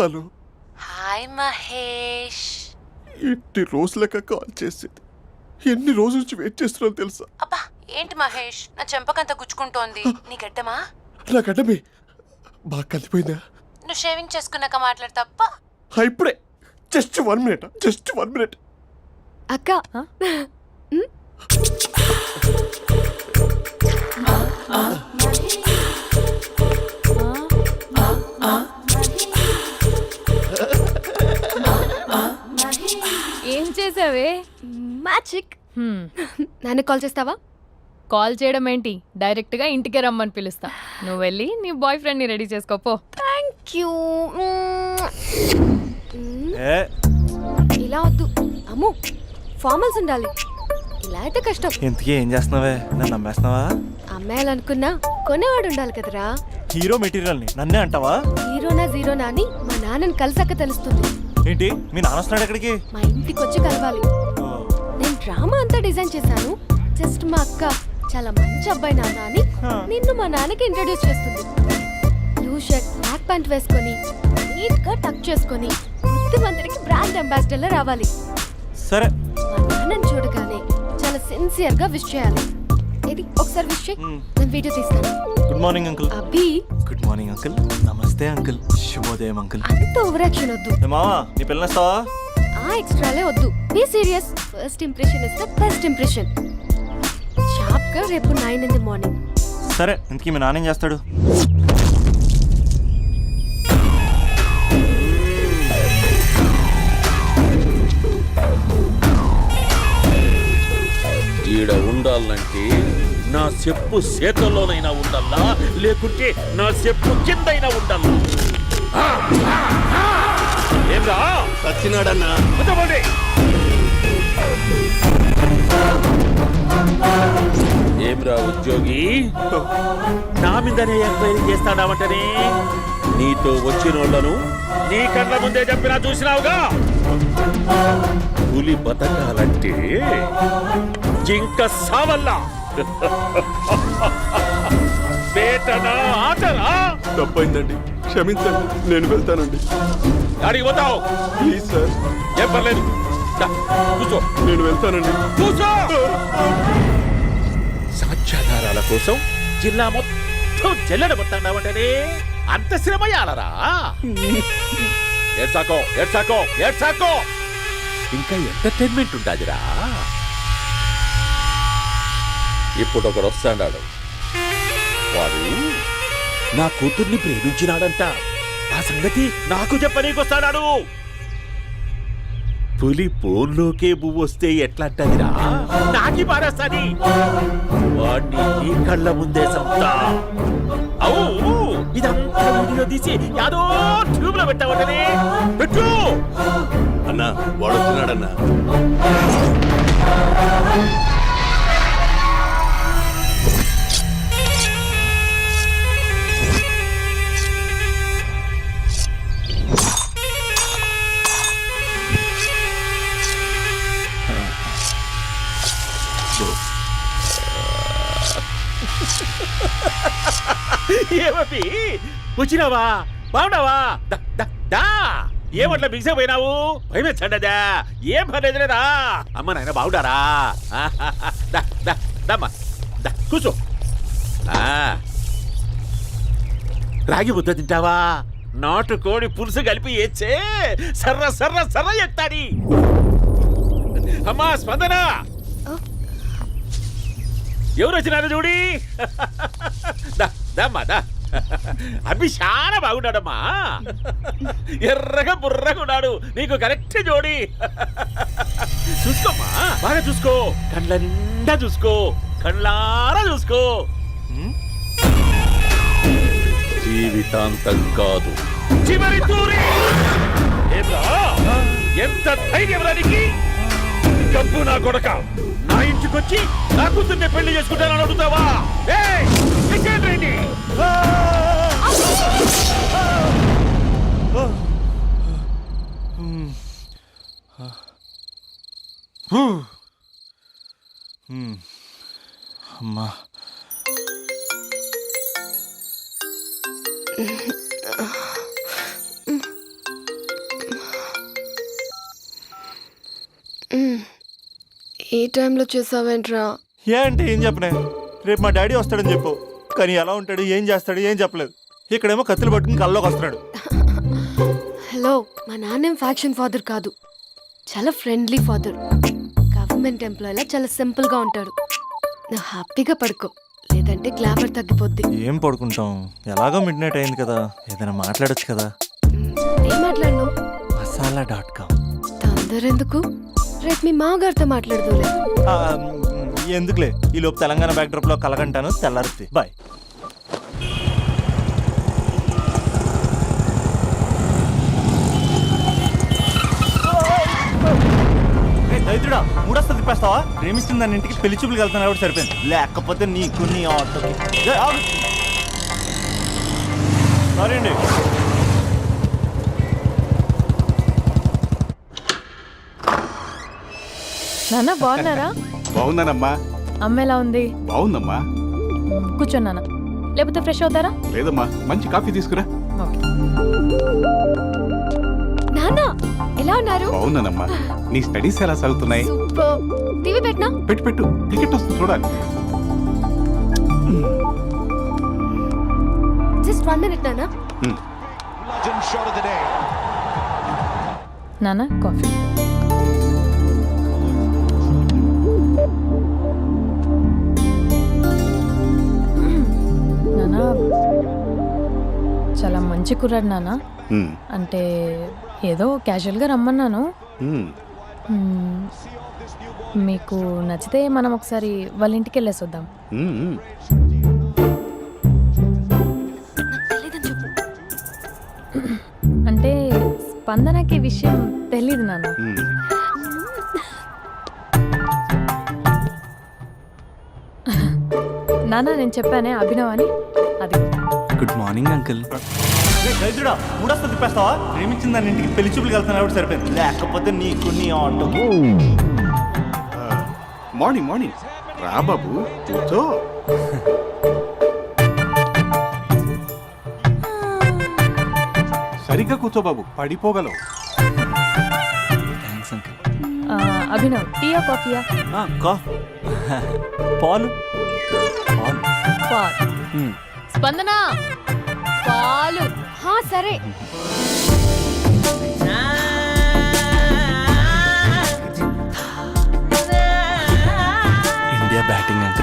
Hello. Hi Mahesh. ఎన్ని రోజులక call చేసేది. ఎన్ని రోజుల నుంచి వెయిట్ చేస్తున్నాను తెలుసా? అబ్బా ఏంటి మహేష్? నా చెంపకంత గుచ్చుకుంటోంది. నీ గడ్డమా? నా గడ్డమే. బాగా కలిపోయిందా? నువ్వు షేవింగ్ చేసుకున్నాక మాట్లాడు తప్ప. ఆ, ఇప్పుడే. Just one minute just one minute. అక్క ఏం చేసావే? మ్యాజిక్. హ్మ్, నాన్న కాల్ చేస్తావా? కాల్ చేయడం ఏంటి? డైరెక్ట్గా ఇంటికే రమ్మని పిలుస్తా. నువ్వు వెళ్ళి నీ బాయ్ ఫ్రెండ్ని రెడీ చేసుకోపో థ్యాంక్ యూ. ఏ? ఇలా వద్దు. అమ్ము ఫార్మల్స్ ఉండాలి. ఇలా అయితే కష్టం. ఇంతకీ ఏం చేస్తున్నావే? నన్ను నమ్మేస్తున్నావా? అమ్మాయాలనుకున్నా కొనేవాడు ఉండాలి కదరా. హీరో మెటీరియల్ని నన్నే అంటావా? హీరోనా జీరోనా అని మా నాన్నని కలిసాక తెలుస్తుంది. ఏంటి? మీ నాన్న వస్తున్నాడు ఎక్కడికి? మా ఇంటికి వచ్చి కలవాలి నేను డ్రామా అంతా డిజైన్ చేశాను. జస్ట్ మా అక్క చాలా మంచి అబ్బాయి నాన్న అని. నిన్ను మా నాన్నకి ఇంట్రడ్యూస్ చేస్తుంది. బ్లూ షర్ట్ బ్లాక్ ప్యాంట్ వేసుకొని నీట్గా టక్ చేసుకొని బుద్ధిమంతుడికి బ్రాండ్ అంబాసిడర్ రావాలి. సరే. మా నాన్నని చూడగానే చాలా సిన్సియర్గా విష్ చేయాలి. ఇది ఒకసారి విష్ చేయి. నేను వీడియో తీస్తాను. Good morning uncle. Abhi. Good morning uncle. నమస్తే అంకుల్. శుభోదయం అంకుల్. అంత ఓవరాక్షన్ వద్దు. మావా నీ పిల్లనిస్తావా ఆ ఎక్స్ట్రాలే వద్దు. Be serious. First impression is the best impression షార్ప్గా రేపు నైన్ ఇన్ ది మార్నింగ్ సరే ఇంతకీ మీ నాన్న ఏం చేస్తాడు? ఈడ ఉండాలంటే నా చెప్పు చేతల్లోనైనా ఉండాలా? లేకుంటే నా చెప్పు కిందైనా ఉండాలా? ఆ, ఆ, ఆ! ఏంరా సచ్చినాడన్నా ఏమ్రా ఉద్యోగి? నా మీదనే ఎంక్వైరీ చేస్తాడావంటనే? నీతో వచ్చిన వాళ్ళను నీ కళ్ళ ముందే చెప్పినా చూసినావుగా? పులి బతకాలంటే జింక సావల్లా. వేటనా ఆటనా? తప్పైందండి. క్షమించండి నేను వెళ్తానండి. అడిగి పోతావు. Please sir. ఏం పర్లేదు కూర్చో. నేను వెళ్తానండి. కూర్చో! సాక్ష్యాధారాల కోసం జిల్లా మొత్తం చెల్లడబట్టావంటనే అంత శ్రమయాలరా? ఏడ్సాకో ఏడ్సాకో ఏడ్సాకో ఇంకా ఎంటర్టైన్మెంట్ ఉండాదిరా. ఇప్పుడు ఒకడు వస్తాడాడు వాడు నా కూతుర్ని ప్రేమించినాడంట. ఆ సంగతి నాకు చెప్పనీకొస్తాడాడు పులి పోన్లోకే పువ్వు వస్తే ఎట్లంటదిరా? నాకి పారేస్తాది. వాడిని నీ కళ్ళ ముందే సంతా అవు. ఇదంతా వీడియో తీసి యాదో ట్యూబ్లో పెట్టావటనే. పెట్టు! అన్నా వాడు వచ్చినాడన్నా ఏమపి వచ్చినావా బాగున్నావా? దా. ఏమట్లా బిగిసే పోయినావు? భయమేచ్చండదా ఏం పర్లేదులేదా అమ్మ నాయన బాగుండారా దమ్మా. కూర్చో. ఆ. రాగి ముద్ద తింటావా? నాటు కోడి పులుసు కలిపి ఏచ్చే సర్ర సర్ర సర్ర ఎత్తాడి. అమ్మా స్పందన? ఎవరు వచ్చినారు చూడి? దా, దమ్మా దా. అభి చాలా బాగున్నాడమ్మా. ఎర్రగా బుర్రగా ఉన్నాడు. నీకు కరెక్ట్ జోడి. చూసుకోమ్మా. బాగా చూసుకో. కండ్ల నిండా చూసుకో. కండ్లారా చూసుకో. జీవితాంతం కాదు. చివరి తూరి? ఎంత ధైర్యం రానికి డబ్బు నా కొడక. నా ఇంటికొచ్చి నా కూతుర్ని పెళ్ళి చేసుకుంటానని అడుగుతావా. ఏ ఈ టైంలో చేసావేంట్రా? ఏ అంటే ఏం చెప్పనే? రేపు మా డాడీ వస్తాడని చెప్పు. కానీ ఎలా ఉంటాడు ఏం చేస్తాడు ఏం చెప్పలేదు. ఇక్కడేమో కత్తులు పట్టుకుని కల్లోకి వస్తున్నాడు. హలో మా నాన్నేం ఫ్యాక్షన్ ఫాదర్ కాదు. చాలా ఫ్రెండ్లీ ఫాదర్ గవర్నమెంట్ ఎంప్లాయీలా చాలా సింపుల్గా ఉంటాడు. నువ్వు హ్యాపీగా పడుకో లేదంటే గ్లామర్ తగ్గిపోద్ది. ఏం పడుకుంటాం? ఎలాగో మిడ్ నైట్ అయింది కదా ఏదైనా మాట్లాడొచ్చు కదా. ఏం మాట్లాడను? Masala dot com. తొందర ఎందుకు? రేపు మీ మామగారితో మాట్లాడదులే. ఎందుకులే? ఈ లోపు తెలంగాణ బ్యాక్డ్రాప్లో కలగంటాను తెల్లారుద్ది. బాయ్ దైత్రుడా మూడొస్తా తిప్పేస్తావా ప్రేమిస్తుంది దాని ఇంటికి పెళ్ళి చూపులు వెళ్తాను కాబట్టి సరిపోయింది. లేకపోతే నీకు నీ ఆటోకి. సారీ అండి నాన్న బాగున్నారా? బాగున్నానమ్మా. అమ్మ ఎలా ఉంది? బాగుందమ్మా. కూర్చోను నాన్న. లేకపోతే ఫ్రెష్ అవుతారా? లేదమ్మా మంచి కాఫీ తీసుకురా. నాన్న ఎలా ఉన్నారు? బాగున్నానమ్మా. నీ స్టడీస్ ఎలా సాగుతున్నాయి? టీవీ పెట్టినా? పెట్టు పెట్టు. టికెట్ వస్తుంది చూడాలి. జస్ట్ వన్ మినిట్ నాన్న. హ్మ్. నాన్న కాఫీ. చాలా మంచి కుర్రాడు నాన్న. అంటే ఏదో క్యాజువల్గా రమ్మన్నాను. మీకు నచ్చితే మనం ఒకసారి వాళ్ళ ఇంటికి వెళ్ళేసి వద్దాం. అంటే స్పందనకి విషయం తెలీదు నాన్న. నాన్న నేను చెప్పానే అభినవ్ అని గుడ్ మార్నింగ్ అంకుల్ దైత్రుడా మూడొస్తా తిప్పేస్తావా? ప్రేమించింది దాని ఇంటికి పెళ్ళి చూపులు వెళ్తాను కాబట్టి సరిపోయింది. లేకపోతే నీకు నీ ఆటోకి మార్నింగ్ మార్నింగ్ రా బాబు కూర్చో. సరిగ్గా కూర్చో బాబు పడిపోగలవు. థ్యాంక్స్ అంకుల్ ఆ, అభినవ్ టీయా కాఫీయా? కా పాలు పాలు. పాల్. మ్మ్. స్పందన పాలు హా సరే. ఇండియా బ్యాటింగ్ అంటే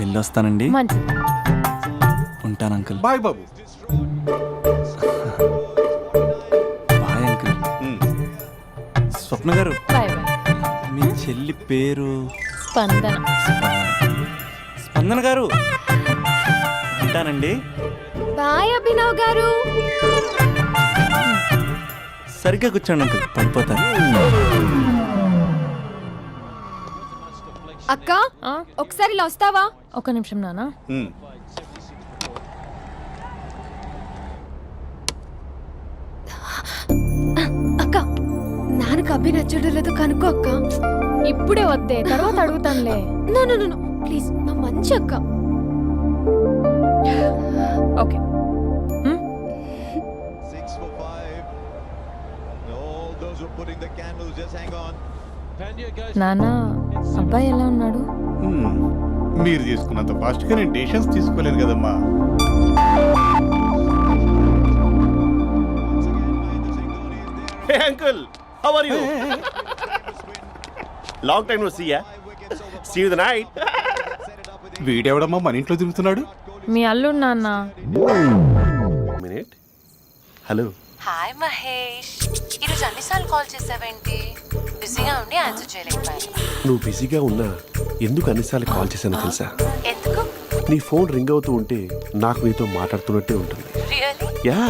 వెళ్ళొస్తానండి. మంచిది. ఉంటాను అంకుల్. బాయ్ బాబు. Bye uncle. స్వప్న గారు బాయ్ బాయ్. మీ చెల్లి పేరు? స్పందన స్పందన. స్పందన గారు ఉంటానండి. బాయ్ అభినవ్ గారు. సరిగ్గా కూర్చోండి అంకుల్. పడిపోతారు. అక్క ఒకసారి ఇలా వస్తావా? ఒక నిమిషం నాన్న. హ్మ్. అక్క నాన్నకు అభి నచ్చడం లేదో కనుక్కో అక్క. ఇప్పుడే వద్దే తర్వాత అడుగుతానులే. నో నో నో ప్లీజ్ నా మంచి అక్క. ఓకే. హ్మ్? అబ్బాయి ఎలా ఉన్నాడు. మీరు తీసుకున్నంత ఫాస్ట్గా నేను డెసిషన్స్ తీసుకోలేదు కదమ్మా. Hey uncle how are you long time no see ya see you the night వీడెవడమ్మా మన ఇంట్లో తిరుగుతున్నాడు? మీ అల్లుడు నాన్న. మినిట్ హలో హాయ్ మహేష్ ఈరోజు అన్నిసార్లు కాల్ చేసావేంటి? బిజీగా ఉండి ఆన్సర్ చేయలేకపోయాను నువ్వు బిజీగా ఉన్నా ఎందుకు అన్నిసార్లు కాల్ చేశానో తెలుసా? ఎందుకు? నీ ఫోన్ రింగ్ అవుతూ ఉంటే నాకు నీతో మాట్లాడుతున్నట్టే ఉంటుంది. Really ya!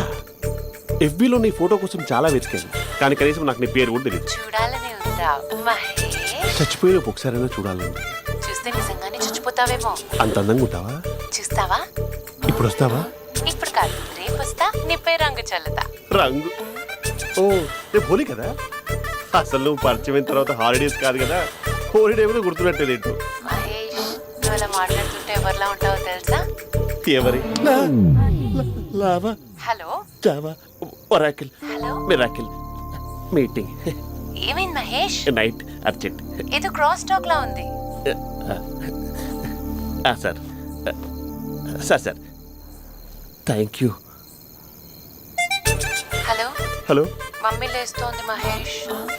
ఎఫ్బీలో నీ ఫోటో కోసం చాలా వెతికాను. కానీ కనీసం నాకు నీ పేరు కూడా తెలియదు చూడాలని ఉందా? మహేష్? చచ్చిపోయిన ఒకసారైనా చూడాలండి. చూస్తే నిజంగానే చచ్చిపోతావేమో. అంత అందంగా ఉంటావా? చూస్తావా? ఇప్పుడు వస్తావా? ఇప్పుడు కాదు. రేపు వస్తా. నీపై రంగు చల్లుతా రంగు. ఓ రేపు హోలీ కదా? అసలు నువ్వు పరిచయం అయిన తర్వాత హాలిడేస్ కాదు కదా. హోలిడే కూడా గుర్తున్నట్టేది ఏంటో? మహేష్ నువ్వు అలా మాట్లాడుతుంటే ఎవరిలా ఉంటావో తెలుసా? ఎవరి? Lava. Hello. Java. Oracle. Hello. Miracle. Meeting. ఏమైంది మహేష్? Night urgent. ఏదో క్రాస్ టాక్ లా ఉంది. Sir. Sir sir. Thank you. Hello. Hello. Mummy లేస్తోంది Mahesh.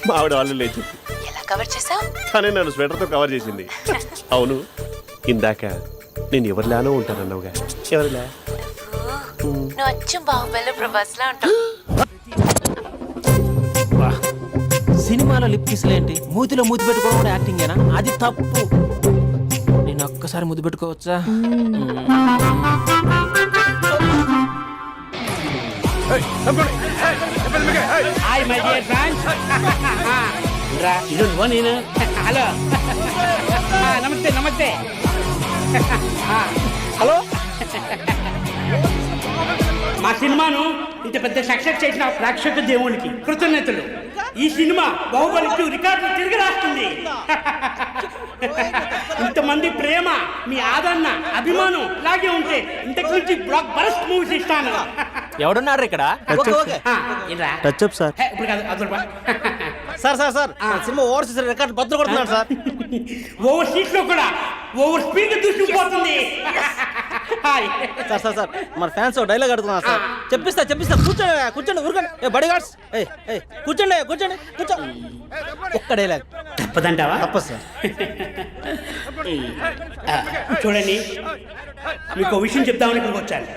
మా ఆవిడ వాళ్ళు లేచి. ఎలా కవర్ చేసావు కానీ నన్ను స్వెటర్తో కవర్ చేసింది. అవును ఇందాక నేను ఎవరిలానో ఉంటానన్నావుగా. ఎవరిలా? నువ్వు అచ్చం బాహుబలి ప్రభాస్ లా ఉంటావు సినిమాలో లిప్ కిస్లు ఏంటి? మూతిలో మూతి పెట్టుకోవడం కూడా యాక్టింగేనా అది తప్పు. నేను ఒక్కసారి ముద్దు పెట్టుకోవచ్చా? హాయ్ మై డియర్ ఫ్రెండ్స్ రా ఇది నువ్వు నేను? హలో నమస్తే నమస్తే. హలో? మా సినిమాను ఇంత పెద్ద సక్సెస్ చేసిన ప్రేక్షక దేవునికి కృతజ్ఞతలు. ఈ సినిమా బాహుబలి టూ రికార్డులు తిరిగి రాస్తుంది. ఇంతమంది ప్రేమ మీ ఆదరణ అభిమానం ఇలాగే ఉంటే ఇంతకు నుంచి బ్లాక్ బరస్ట్ మూవీస్ ఇస్తాను. ఎవడున్నారు ఇక్కడ? ఏంట్రా? Touch up sir sir sir sir cinema overseas record బద్దలు కొడుతున్నాడు సార్. ఓవర్ సీట్లో కూడా ఓవర్ స్పీడ్ దూసుకుపోతుంది సార్ సార్ సార్ మన ఫ్యాన్స్ డైలాగ్ అడుగుతున్నారు సార్. చెప్పిస్తా చెప్పిస్తా కూర్చోండి కూర్చోండి ఊరుకోండి. ఏ బడి గార్డ్స్ ఏ ఏ కూర్చోండి కూర్చోండి కూర్చో. ఒక్క డైలాగ్ తప్పదంటావా? తప్పదు సార్. చూడండి మీకు విషయం చెప్దామని ఇక్కడికి వచ్చాను.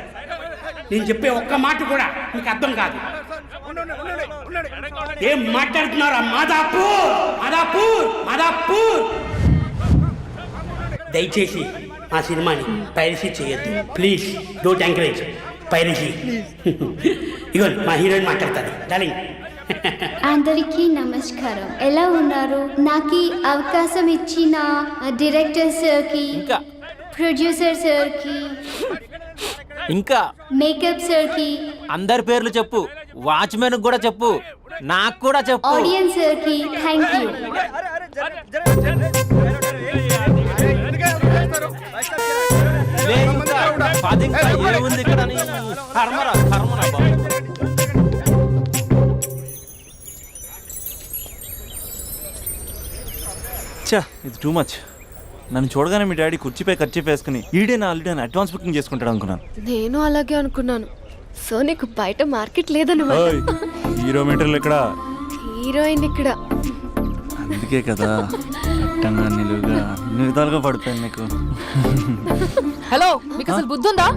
నేను చెప్పే ఒక్క మాట కూడా మీకు అర్థం కాదు. ఏం మాట్లాడుతున్నారా? మాదాపూర్! మాదాపూర్! మాదాపూర్! దయచేసి మా సినిమాని పైరసీ చేయొద్దు. Please don't encourage. పైరసీ. ఇగో మా హీరోయిన్ మాట్లాడతారు. డార్లింగ్. అందరికీ నమస్కారం. ఎలా ఉన్నారు? నాకు అవకాశం ఇచ్చిన డైరెక్టర్ సార్కి ప్రొడ్యూసర్ సార్కి ఇంకా మేకప్ సార్కి. అందరి పేర్లు చెప్పు. వాచ్మెన్ కూడా చెప్పు. నాకు కూడా చెప్పు. ఆడియన్స్ సార్కి. Thank you. లే ఇంకా, పది ఇంకా ఏముంది ఇక్కడ అని కర్మరా కర్మరా బాబు చా ఇది టూ మచ్ నన్ను చూడగానే మీ డాడీ కుర్చీపై ఖర్చు వేసుకుని ఈడే నా ఆల్రెడీ అడ్వాన్స్ బుకింగ్ చేసుకుంటాడు అనుకున్నాను. నేను అలాగే అనుకున్నాను. సో నీకు బయట మార్కెట్ లేదన్నమాట. ఓయ్, హీరో మీటర్లు ఇక్కడ హీరోయిన్ ఇక్కడ. అందుకే కదా అట్టంగా నిలువుగా అన్ని విధాలుగా పడిపోయాను నీకు. హలో మీకు అసలు బుద్ధి ఉందా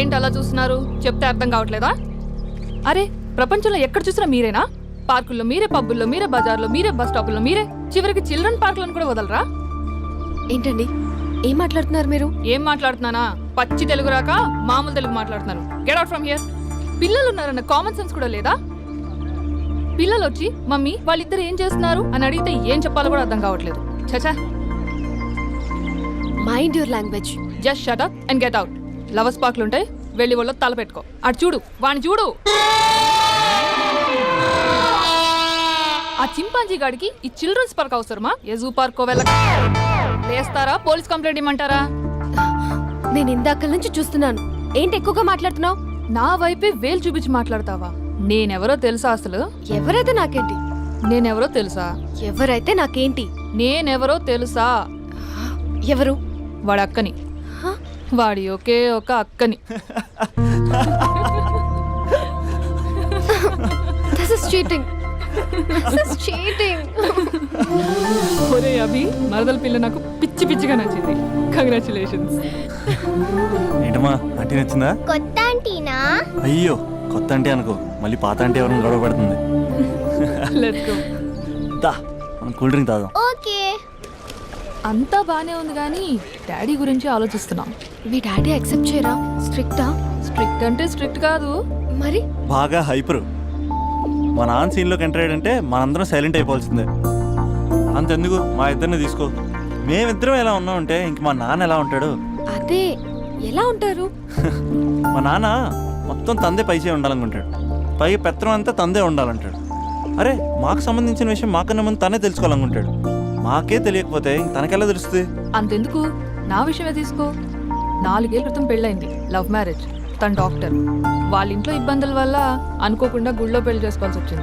ఏంటి అలా చూస్తున్నారు? చెప్తే అర్థం కావట్లేదా? అరే ప్రపంచంలో ఎక్కడ చూసినా మీరేనా? పార్కుల్లో మీరే పబ్బుల్లో మీరే బజార్లో మీరే బస్ స్టాపుల్లో మీరే చివరికి చిల్డ్రన్ పార్కులను కూడా వదలరా? ఏంటండి? ఏం మాట్లాడుతున్నారు మీరు? ఏం మాట్లాడుతున్నానా? పచ్చి తెలుగు రాక మామూలు తెలుగు మాట్లాడుతున్నాను గెట్ అవుట్ ఫ్రమ్ హియర్ పిల్లలు ఉన్నారన్న కామన్ సెన్స్ కూడా లేదా? పిల్లలు వచ్చి మమ్మీ వాళ్ళిద్దరు ఏం చేస్తున్నారు? అని అడిగితే ఏం చెప్పాలో కూడా అర్థం కావట్లేదు. చచా. Mind your language just shut up and get out lovers పార్క్లు ఉంటాయి వెళ్ళి వాళ్ళ తల పెట్టుకో. అటు చూడు వాణ్ణి చూడు. ఆ చింపాంజీ గాడికి ఈ చిల్డ్రన్స్ పార్క్ అవసరమా? ఏ జూ పార్క్ వెళ్ళ లేస్తారా? పోలీస్ కంప్లైంట్ ఇమ్మంటారా? నేను ఇందాక నుంచి చూస్తున్నాను. ఏంటి ఎక్కువగా మాట్లాడుతున్నావు? నా వైపే వేలు చూపించి మాట్లాడతావా? నేనెవరో తెలుసా అసలు? ఎవరైతే నాకేంటి? నేనెవరో తెలుసా? ఎవరైతే నాకేంటి? నేనెవరో తెలుసా? ఎవరు? వాడి అక్కని వాడి ఒకే ఒక అక్కని. దిస్ ఇస్ చీటింగ్ చీటింగ్ ఒరే అభి మరదల పిల్ల నాకు పిచ్చి పిచ్చిగా నచ్చింది. కంగ్రాచులేషన్స్ ఏంటమ్మా ఆంటీ నచ్చిందా? కొత్త ఆంటీనా? అయ్యో కొత్త అంటే అనుకో మళ్ళీ పాత అంటే ఎవరైనా గొడవ పడుతుంది. లెట్స్ గో దా మనం కూల్ డ్రింక్ తాదాం ఓకే. అంతా బానే ఉంది కానీ డాడీ గురించి ఆలోచిస్తున్నాం. మీ డాడీ యాక్సెప్ట్ చేయరా? స్ట్రిక్టా? స్ట్రిక్ట్ అంటే స్ట్రిక్ట్ కాదు. మరి? బాగా హైపర్. మా నాన్న సీన్లోకి ఎంటర్ అయ్యాడంటే మనందరం సైలెంట్ అయిపోవాల్సిందే. అంతెందుకు? మా ఇద్దరిని తీసుకో. మేమిద్దరం ఎలా ఉన్నామంటే ఇంక మా నాన్న ఎలా ఉంటాడు? అదే ఎలా ఉంటారు? మా నాన్న మొత్తం తందే పైసే ఉండాలనుకుంటాడు. పైగా పెత్తనం అంతా తందే ఉండాలంటాడు. అరే మాకు సంబంధించిన విషయం మాకన్నా ముందు తనే తెలుసుకోవాలనుకుంటాడు. మాకే తెలియకపోతే తనకెలా తెలుస్తుంది? అంతెందుకు? నా విషయమే తీసుకో. నాలుగేళ్ళ క్రితం పెళ్ళైంది లవ్ మ్యారేజ్. తన డాక్టర్. వాళ్ళ ఇంట్లో ఇబ్బందుల వల్ల అనుకోకుండా గుళ్ళో పెళ్ళి చేసుకోవాల్సి వచ్చింది.